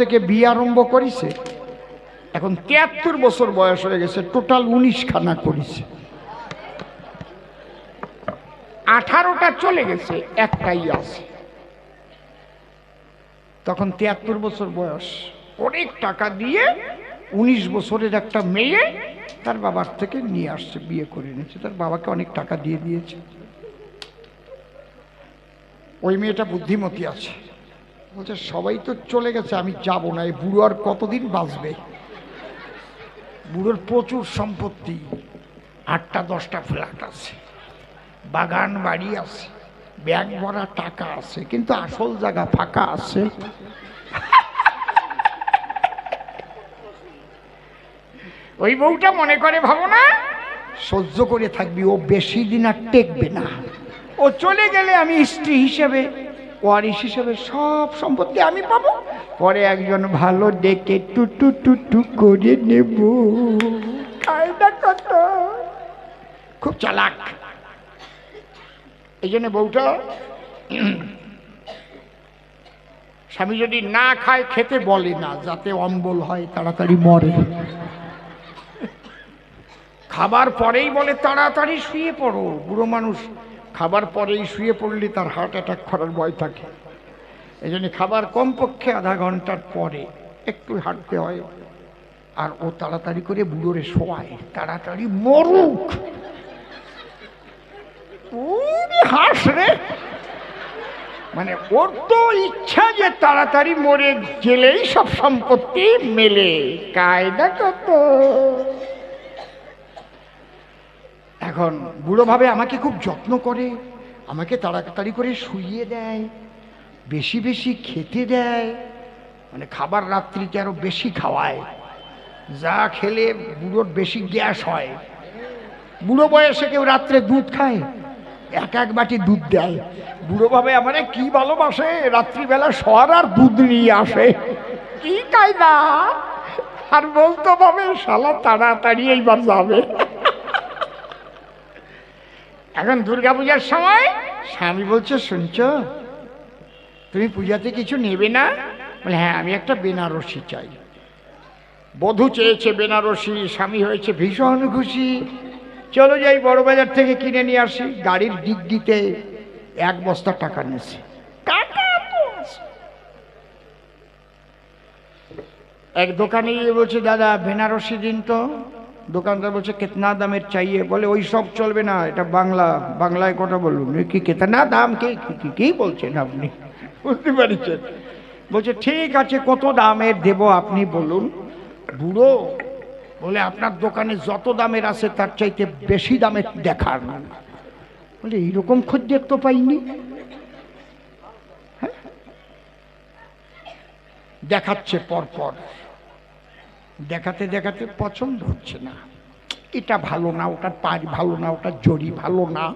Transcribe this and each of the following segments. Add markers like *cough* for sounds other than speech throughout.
থেকে বিয়ে আরম্ভ করিছে, এখন তিয়াত্তর বছর বয়স হয়ে গেছে, টোটাল উনিশ খানা করিছে। আঠারোটা চলে গেছে, একটাই আছে। তখন তিয়াত্তর বছর বয়স, অনেক টাকা দিয়ে উনিশ বছরের একটা মেয়ে তার বাবার থেকে নিয়ে আসছে, বিয়ে করে নিয়েছে। তার বাবাকে অনেক টাকা দিয়ে দিয়েছে। ওই মেয়েটা বুদ্ধিমতী আছে। বলছে সবাই তো চলে গেছে আমি যাব না এই বুড়ো আর কতদিন বাঁচবে? বুড়োর প্রচুর সম্পত্তি আটটা দশটা ফ্ল্যাট আছে বাগান বাড়ি আছে ব্যাগ ভরা টাকা আছে কিন্তু আসল জায়গা ফাঁকা আছে। ওই বউটা মনে করে ভাবো না? সহ্য করে থাকবি ও বেশি দিন আর টেকবে না। ও চলে গেলে আমি স্ত্রী হিসেবে ওয়ারিশ হিসেবে সব সম্পত্তি আমি পাবো। পরে একজন ভালো ডেকে টু টু টু টু করে নেব। খুব চালাক। এই জন্য বউটা, স্বামী যদি না খায়, খেতে বলে না, যাতে অম্বল হয়, তাড়াতাড়ি মরে। খাবার পরেই বলে, তাড়াতাড়ি শুয়ে পড়ো, বুড়ো মানুষ খাবার পরেই শুয়ে পড়লে, তার হার্ট অ্যাটাক করার ভয় থাকে। এই জন্য খাবার কমপক্ষে আধা ঘণ্টার পরে একটু হাঁটতে হয় আর ও তাড়াতাড়ি করে বুড়োরে শোয়ায়, তাড়াতাড়ি মরুক। হাস রে। মানে ওর তো ইচ্ছা যে তাড়াতাড়ি মরে গেলেই সব সম্পত্তি মেলে, কায়দা কত? এখন বুড়ো ভাবে আমাকে খুব যত্ন করে আমাকে তাড়াতাড়ি করে শুইয়ে দেয় বেশি বেশি খেতে দেয় মানে খাবার রাত্রিতে আরও বেশি খাওয়ায়। যা খেলে বুড়োর বেশি গ্যাস হয়। বুড়ো বয়সে কেউ রাত্রে দুধ খায় এক এক বাটি দুধ দেয়। বুড়ো ভাবে আমারে কি ভালোবাসে রাত্রিবেলা সর আর দুধ নিয়ে আসে। কি কায়দা আর বলতো ভাবে শালা তাড়াতাড়ি এইবার যাবে। এখন দুর্গা পূজার সময় স্বামী বলছে শুনছ? তুমি পূজাতে কিছু নেবে না? বলে হ্যাঁ আমি একটা বেনারসি চাই। বধূ চেয়েছে বেনারসি স্বামী হয়েছে ভীষণ খুশি। চলো যাই বড় বাজার থেকে কিনে নিয়ে আসি গাড়ির ডিগ্গিতে এক বস্তা টাকা নিয়েছে। এক দোকানে গিয়ে বলছে দাদা বেনারসি দিন তো। দোকানদার বলছে, কেতনা দামের চাইয়ে? বলে, ওই সব চলবে না, এটা বাংলা, বাংলায় কথা বলুন কি কেতনা দাম? কি- কি- বলছেন আপনি? *laughs* বুঝতে পারছেন? বলছে, ঠিক আছে, কত দামের দেব আপনি বলুন। বুড়ো? বলে, আপনার দোকানে যত দামের আছে, তার চাইতে বেশি দামের দেখার না বলে, এইরকম খদ্দের তো পাইনি। হ্যাঁ? দেখাচ্ছে পরপর। দেখাতে দেখাতে পছন্দ হচ্ছে না। এটা ভালো না, ওটার পাড় ভালো না, ওটার জড়ি ভালো না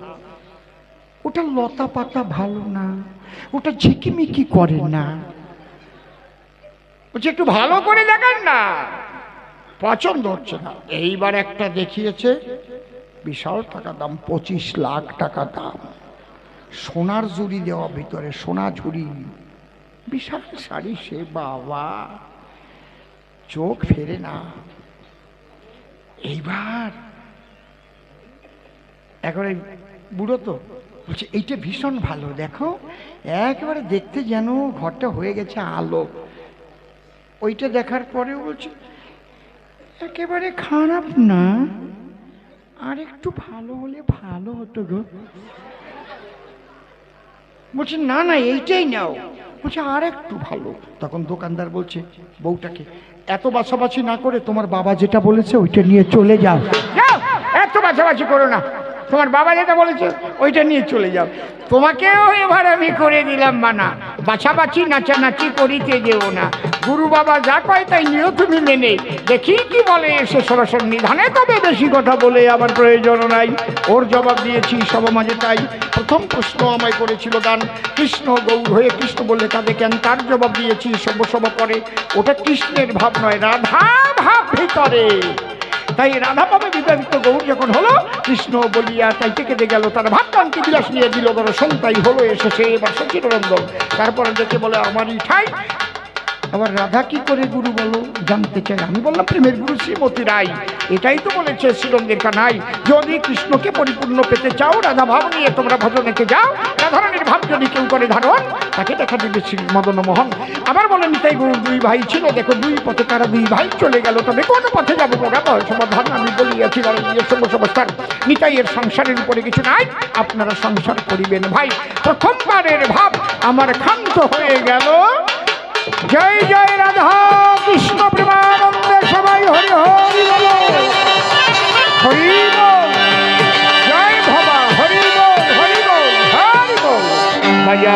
ওটা লতা পাতা ভালো না ওটা ঝিকিমিকি করে না। বলছে, একটু ভালো করে দেখান না। পছন্দ হচ্ছে না। এইবার একটা দেখিয়েছে, বিশাল টাকা দাম, পঁচিশ লাখ টাকা দাম। সোনার ঝুড়ি দেওয়া ভিতরে, সোনা ঝুড়ি। বিশাল শাড়ি, সে বাবা। চোখ ফেরে না। এইবার এখন এই বুড়ো তো, বলছে, এইটা ভীষণ ভালো, দেখো, একেবারে দেখতে যেন ঘরটা হয়ে গেছে আলো। ওইটা দেখার পরে বলছে, একেবারে খারাপ না, আর একটু ভালো হলে ভালো হতো গো। বলছে, না না, এইটাই নাও। বলছে আর একটু ভালো। তখন দোকানদার বলছে, বউটাকে, এত বাছাবাছি না করে তোমার বাবা যেটা বলেছে ওইটা নিয়ে চলে যাও। এত বাছাবাছি করো না। তোমার বাবা যেটা বলেছে, ওইটা নিয়ে চলে যাও। তোমাকেও এবার আমি করে দিলাম মানা। বাছাবাছি, নাচানাচি করিতে যেও না। গুরু বাবা যা কয় তাই নিয়েও তুমি মেনে। দেখি কি বলে এসে সরাসরি নিধানে, তবে বেশি কথা বলে আমার প্রয়োজন নাই। ওর জবাব দিয়েছি, সব মাঝে তাই। প্রথম প্রশ্ন আমায় করেছিল দান কৃষ্ণ গৌর হয়ে কৃষ্ণ বললে কাঁদে কেন? তার জবাব দিয়েছি সব সব করে। ওটা কৃষ্ণের ভাব নয়, রাধা ভাব ভিতরে। তাই রাধা পাবে বিবাহিত গৌর যখন হলো, কৃষ্ণ বলিয়া তাই কেঁদে গেল, তার ভাবকান্তি বিলাস নিয়ে দিল দর্শন সন্তাই হলো, এসেছে, এবার সচিরন্দন তারপরে দেখে বলে, আমারই ঠাই আবার রাধা কি করে গুরু বলো? জানতে চাই। আমি বললাম, প্রেমের গুরু শ্রীমতী রাই এটাই তো বলেছে শ্রীরঙ্গের কানাই। যদি কৃষ্ণকে পরিপূর্ণ পেতে চাও, রাধা ভাব নিয়ে তোমরা ভজনেতে যাও। রাধারানীর ভাব যদি কেউ করে ধারণ, তাকে দেখা দিবে শ্রী মদন মোহন। আবার বলেন, তাই গুরু দুই ভাই ছিল, দেখো দুই পথে তারা দুই ভাই চলে গেল। তবে কোন পথে যাব ওরা সমাধান আমি বলিয়াছি লড়াইয়ের সমস্যার নিতাইয়ের সংসারের উপরে কিছু নাই। আপনারা সংসার করিবেন ভাই। প্রথমবারের ভাব আমার ক্ষান্ত হয়ে গেল। জয় জয় রাধা কৃষ্ণ প্রেমানন্দে সবাই হরি হরি হরি জয় ভবা হরি হরি হরি